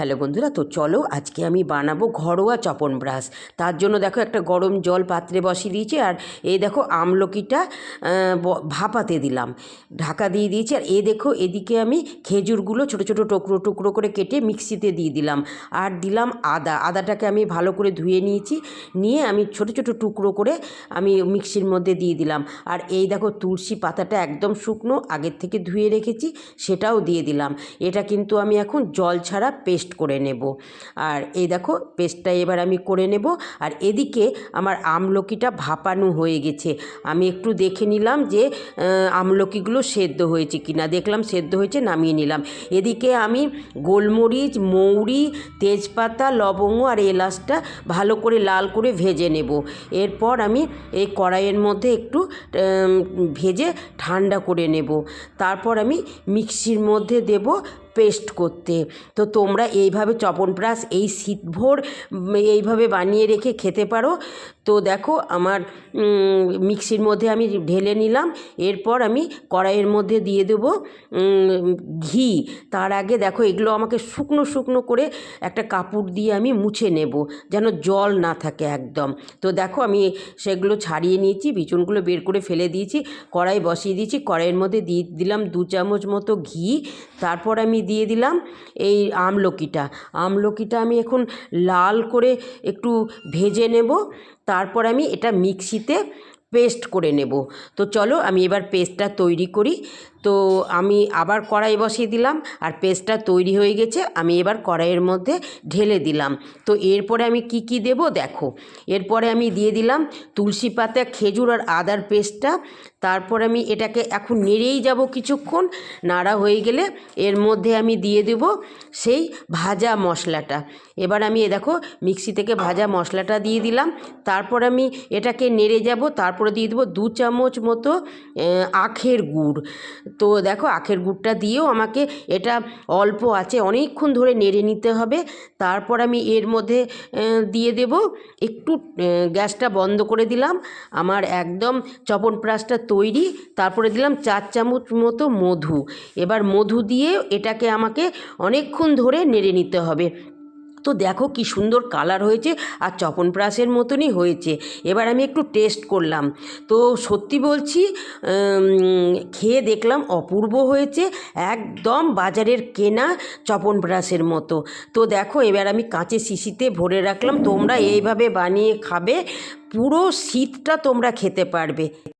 Hello বন্ধুরা, তো চলো আজকে আমি বানাবো ঘরোয়া চপন ব্রাশ। তার জন্য দেখো একটা গরম জল পাত্রে বসিয়ে দিয়েছি আর এই দেখো আমলকিটা ভাপাতে দিলাম। ঢাকা দিয়ে দিয়েছি আর এ দেখো এদিকে আমি খেজুরগুলো ছোটো ছোটো টুকরো টুকরো করে কেটে মিক্সিতে দিয়ে দিলাম। আর দিলাম আদা, আদাটাকে আমি ভালো করে ধুয়ে নিয়েছি, নিয়ে আমি ছোটো ছোটো টুকরো করে আমি মিক্সির মধ্যে দিয়ে দিলাম। আর এই দেখো তুলসী পাতাটা একদম শুকনো, আগের থেকে ধুয়ে রেখেছি, সেটাও দিয়ে দিলাম। এটা কিন্তু আমি এখন জল ছাড়া পেস্ট করে নেব। আর এই দেখো পেস্টটা এবার আমি করে নেব। আর এদিকে আমার আমলকিটা ভাপানো হয়ে গেছে। আমি একটু দেখে নিলাম যে আমলকিগুলো সেদ্ধ হয়েছে কিনা। দেখলাম সেদ্ধ হয়েছে, নামিয়ে নিলাম। এদিকে আমি গোলমরিচ, মৌরি, তেজপাতা, লবঙ্গ আর এলাচটা ভালো করে লাল করে ভেজে নেব। এরপর আমি এই কড়াইয়ের মধ্যে একটু ভেজে ঠান্ডা করে নেব। তারপর আমি মিক্সির মধ্যে দেব পেস্ট করতে। তো তোমরা এইভাবে চপনপ্রাশ এই শীতভোর এইভাবে বানিয়ে রেখে খেতে পারো। তো দেখো আমার মিক্সির মধ্যে আমি ঢেলে নিলাম। এরপর আমি কড়াইয়ের মধ্যে দিয়ে দেবো ঘি। তার আগে দেখো এগুলো আমাকে শুকনো শুকনো করে একটা কাপড় দিয়ে আমি মুছে নেব, যেন জল না থাকে একদম। তো দেখো আমি সেগুলো ছাড়িয়ে নিয়েছি, বিচুনগুলো বের করে ফেলে দিয়েছি, কড়াই বসিয়ে দিয়েছি। কড়াইয়ের মধ্যে দিয়ে দিলাম দু চামচ মতো ঘি। তারপর আমি দিয়ে দিলাম এই আমলকিটা। আমলকিটা আমি এখন লাল করে একটু ভেজে নেব। তারপর আমি এটা মিক্সিতে পেস্ট করে নেব। তো চলো আমি এবার পেস্টটা তৈরি করি। তো আমি আবার কড়াই বসিয়ে দিলাম আর পেস্টটা তৈরি হয়ে গেছে। আমি এবার কড়াইয়ের মধ্যে ঢেলে দিলাম। তো এরপরে আমি কি কি দেব দেখো। এরপরে আমি দিয়ে দিলাম তুলসী পাতা, খেজুর আর আদার পেস্টটা। তারপর আমি এটাকে এখন নেড়েই যাব কিছুক্ষণ। নাড়া হয়ে গেলে এর মধ্যে আমি দিয়ে দেব সেই ভাজা মশলাটা। এবার আমি এ দেখো, মিক্সি থেকে ভাজা মশলাটা দিয়ে দিলাম। তারপর আমি এটাকে নেড়ে যাব। তারপরে দিয়ে দেবো দু চামচ মতো আখের গুড়। তো দেখো আখের গুড়টা দিয়েও আমাকে এটা অল্প আছে, অনেকক্ষণ ধরে নেড়ে নিতে হবে। তারপর আমি এর মধ্যে দিয়ে দেব একটু গ্যাসটা বন্ধ করে দিলাম। আমার একদম চপনপ্রাশটা তৈরি। তারপরে দিলাম চার চামচ মতো মধু। এবার মধু দিয়ে এটাকে আমাকে অনেকক্ষণ ধরে নেড়ে নিতে হবে। তো দেখো কি সুন্দর কালার হয়েছে আর চপনপ্রাশের মতনই হয়েছে। এবার আমি একটু টেস্ট করলাম। তো সত্যি বলছি খেয়ে দেখলাম অপূর্ব হয়েছে, একদম বাজারের কেনা চপনপ্রাশের মতো। তো দেখো, এবার আমি কাঁচে শিশিতে ভরে রাখলাম, তোমরা এইভাবে বানিয়ে খাবে, পুরো শীতটা তোমরা খেতে পারবে।